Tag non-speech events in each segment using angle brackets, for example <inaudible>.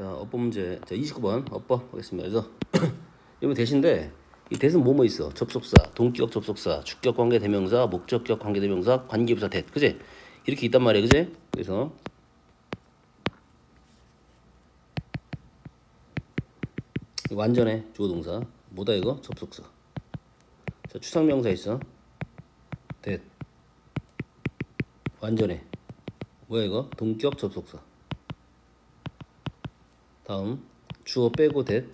자, 업보 문제. 자, 29번 업보 하겠습니다. 그래서 <clears throat> 여기 대신데 이 대신 뭐뭐 있어? 접속사, 동격 접속사, 주격 관계 대명사, 목적격 관계 대명사, 관계부사 대. 그지? 이렇게 있단 말이야. 그지? 그래서 완전해. 주어 동사. 뭐다 이거? 접속사. 자, 추상 명사 있어. 대. 완전해. 뭐야 이거? 동격 접속사. 다음 주어 빼고 대.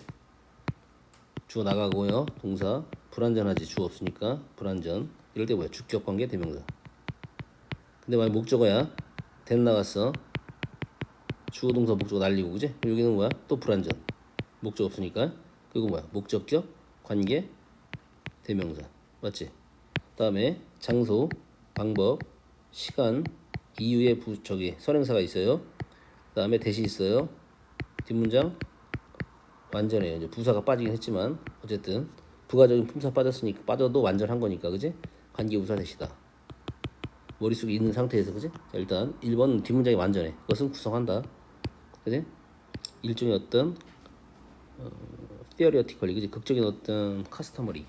주어 나가고요. 동사 불완전하지 주어 없으니까 불완전. 이럴 때 뭐야? 주격 관계 대명사. 근데 만약 목적어야 대 나갔어. 주어 동사 목적어 날리고 그지? 여기는 뭐야? 또 불완전. 목적 없으니까. 그리고 뭐야? 목적격 관계 대명사. 맞지? 다음에 장소 방법 시간 이유의 부 저기 선행사가 있어요. 다음에 대시 있어요 뒷문장 완전해요. 이제 부사가 빠지긴 했지만 어쨌든 부가적인 품사 빠졌으니까 빠져도 완전한 거니까 그지? 관계 부사 대시다. 머릿속에 있는 상태에서 그지? 자, 일단 1번 뒷문장이 완전해. 그것은 구성한다. 그지? 일종의 어떤 어, theoretical 그지? 극적인 어떤 카스터머리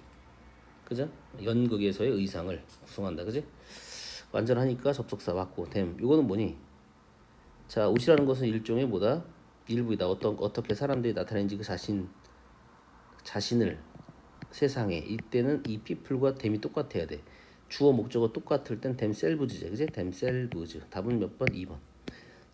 그죠? 연극에서의 의상을 구성한다. 그지? 완전하니까 접속사 맞고 됨. 이거는 뭐니? 자, 옷이라는 것은 일종의 뭐다? 일부이다. 어떤 어떻게 사람들이 나타내는지 그 자신 자신을 세상에 이때는 이 people과 댐이 똑같아야 돼. 주어 목적어 똑같을 땐 themselves지. 그지? themselves. 답은 몇 번? 2번.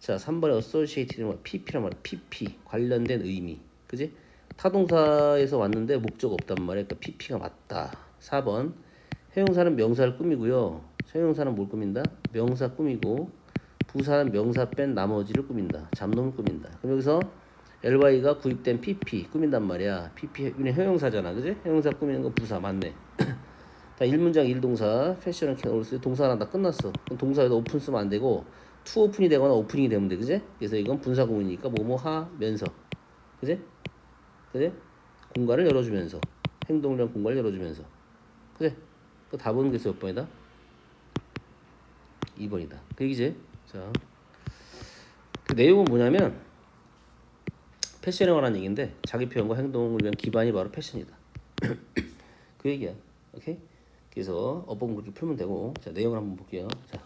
자, 3번에 associated는 뭐 pp란 말이야. pp 관련된 의미. 그지? 타동사에서 왔는데 목적 없단 말이야. 그러니까 pp가 맞다. 4번 해용사는 명사를 꾸미고요. 해용사는 뭘 꾸민다? 명사 꾸미고 부사는 명사 뺀 나머지를 꾸민다. 잡놈을 꾸민다. 그럼 여기서 ly가 구입된 pp 꾸민단 말이야. pp는 형용사잖아. 그지? 형용사 꾸미는 거 부사 맞네. <clears throat> 자, 1문장 1동사 패션을 캐롤스 동사랑 다 끝났어. 그럼 동사에다 오픈 쓰면 안 되고 투 오픈이 되거나 오프닝이 되면 돼. 그지? 그래서 이건 분사 구문이니까 뭐뭐 하면서. 그지? 그지? 공간을 열어주면서. 행동량 공간을 열어주면서. 그지? 그 답은 그래서 몇 번이다? 2번이다. 그 얘기지? 자, 그 내용은 뭐냐면 패션에 관한 얘기인데 자기 표현과 행동을 위한 기반이 바로 패션이다. <clears throat> 그 얘기야. 오케이? 그래서 어법 그렇게 풀면 되고 자 내용을 한번 볼게요. 자,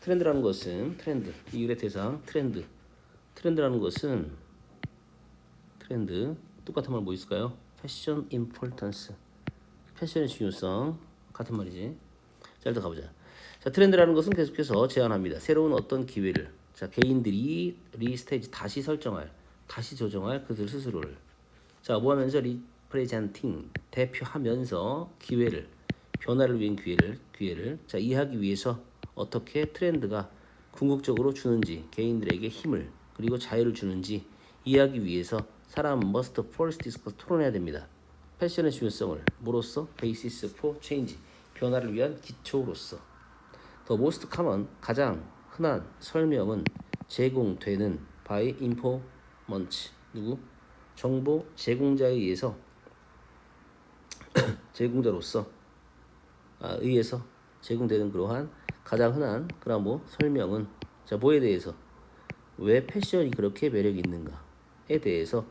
트렌드라는 것은 트렌드 이율의 대상 트렌드 트렌드라는 것은 트렌드 똑같은 말 뭐 있을까요? 패션 임포턴스 패션의 중요성 같은 말이지. 자 일단 가보자. 자 트렌드라는 것은 계속해서 제안합니다. 새로운 어떤 기회를. 자 개인들이 리스테이지 다시 설정할 다시 조정할 그들 스스로를. 자 뭐 하면서 리프레젠팅 대표하면서 기회를 변화를 위한 기회를 기회를. 자 이해하기 위해서 어떻게 트렌드가 궁극적으로 주는지 개인들에게 힘을 그리고 자유를 주는지 이해하기 위해서 사람 must first discuss 토론해야 됩니다. 패션의 중요성을. 뭐로써 basis for change. 변화를 위한 기초로서 The most common 가장 흔한 설명은 제공되는 by informant 누구 정보 제공자에 의해서 <clears throat> 제공자로서 아, 의해서 제공되는 그러한 가장 흔한 그런 뭐 설명은 자 뭐에 대해서 왜 패션이 그렇게 매력이 있는가에 대해서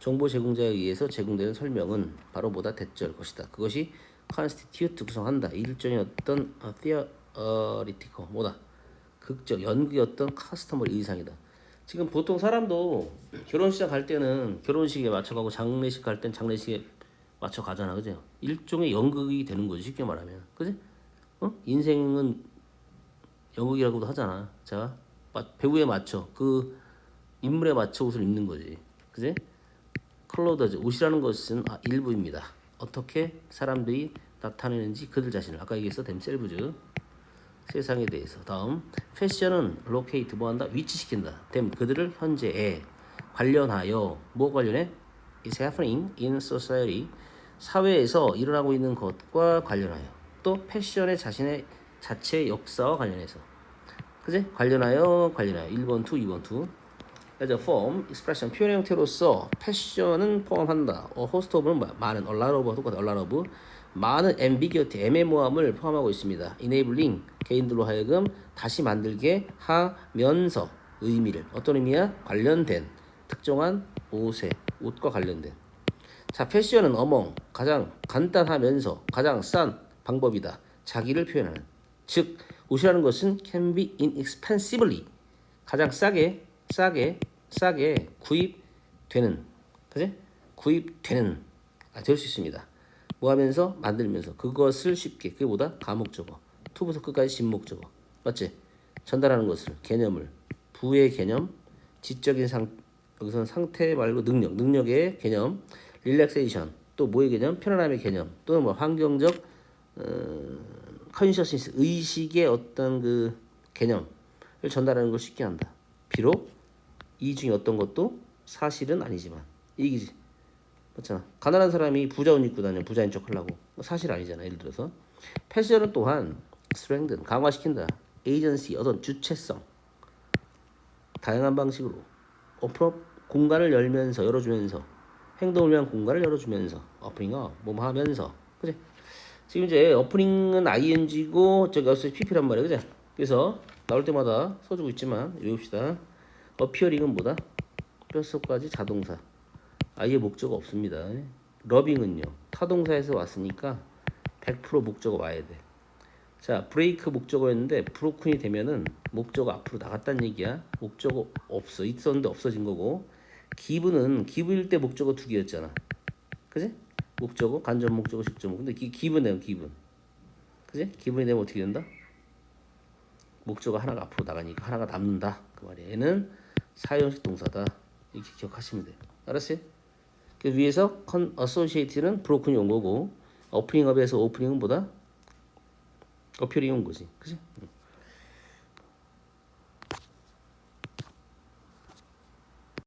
정보 제공자에 의해서 제공되는 설명은 바로 뭐다 대절 것이다. 그것이 constitute 구성한다. 일종의 어떤 어, theoretical 뭐다 극적 어떤 카스터머 이상이다. 지금 보통 사람도 결혼식 갈 때는 결혼식에 맞춰 가고 장례식 갈 땐 장례식에 맞춰 가잖아, 그죠? 일종의 연극이 되는 거지 쉽게 말하면, 그지? 어? 인생은 연극이라고도 하잖아. 자, 마- 배우에 맞춰 그 인물에 맞춰 옷을 입는 거지, 그지? 클로더즈 옷이라는 것은 아, 일부입니다. 어떻게 사람들이 나타내는지 그들 자신을 아까 얘기했어 댐셀브즈 세상에 대해서. 다음 패션은 로케이트 뭐한다? 위치시킨다. 댐 그들을 현재에 관련하여 뭐 관련해? Is happening in society. 사회에서 일어나고 있는 것과 관련하여. 또 패션의 자신의 자체 역사와 관련해서. 그지 관련하여 관련하여. 1번 2 2번 2 as a form, expression, 표현의 형태로서 패션은 포함한다. 어, host of는 뭐야? 많은, a lot of, 똑같아, a lot of. 많은 ambiguity, 애매모함을 포함하고 있습니다. enabling, 개인들로 하여금 다시 만들게 하면서 의미를, 어떤 의미야? 관련된, 특정한 옷에 옷과 관련된 자 패션은 어멍 가장 간단하면서 가장 싼 방법이다 자기를 표현하는 즉 옷이라는 것은 can be inexpensively 가장 싸게 싸게 싸게 구입되는 그지? 구입되는 아, 될 수 있습니다. 뭐 하면서? 만들면서. 그것을 쉽게 그보다? 가목적어 투부터 끝까지 진목적어 맞지? 전달하는 것을 개념을. 부의 개념 지적인 상 여기서는 상태 말고 능력. 능력의 개념. 릴렉세이션. 또 뭐의 개념? 편안함의 개념. 또는 뭐 환경적 어, 컨셔스니스 의식의 어떤 그 개념을 전달하는 걸 쉽게 한다. 비록 이 중에 어떤 것도 사실은 아니지만 이기지 맞잖아. 가난한 사람이 부자 옷 입고 다녀 부자인 척 하려고 사실 아니잖아. 예를 들어서 패션은 또한 스트렝든 강화시킨다. 에이전시 어떤 주체성 다양한 방식으로 오픈업 공간을 열면서 열어주면서 행동을 위한 공간을 열어주면서 오프닝업 뭐 하면서 그지? 지금 이제 오프닝은 ing고 저기 어스 pp란 말이야 그지? 그래서 나올 때마다 써주고 있지만 외웁시다. 어피어링은 뭐다? 뼛속까지 자동사. 아예 목적어 없습니다. 러빙은요. 타동사에서 왔으니까 100% 목적어 와야 돼. 자, 브레이크 목적어였는데 브로큰이 되면은 목적어 앞으로 나갔다는 얘기야. 목적어 없어. 있었는데 없어진 거고. 기분은 기분일 때 목적어 두 개였잖아. 그지? 목적어, 간접 목적어, 직접. 근데 기, 기분. 그지? 기분이 되면 어떻게 된다? 목적어 하나가 앞으로 나가니까 하나가 남는다. 그 말이야. 얘는 사용식 동사다. 이렇게 기억하시면 돼요. 알았어요? 그 위에서 컨 어소시에이트는 브로큰이 온 거고 오프닝업에서 오프닝은 뭐다? 어피어링이 온 거지. 그지? 응.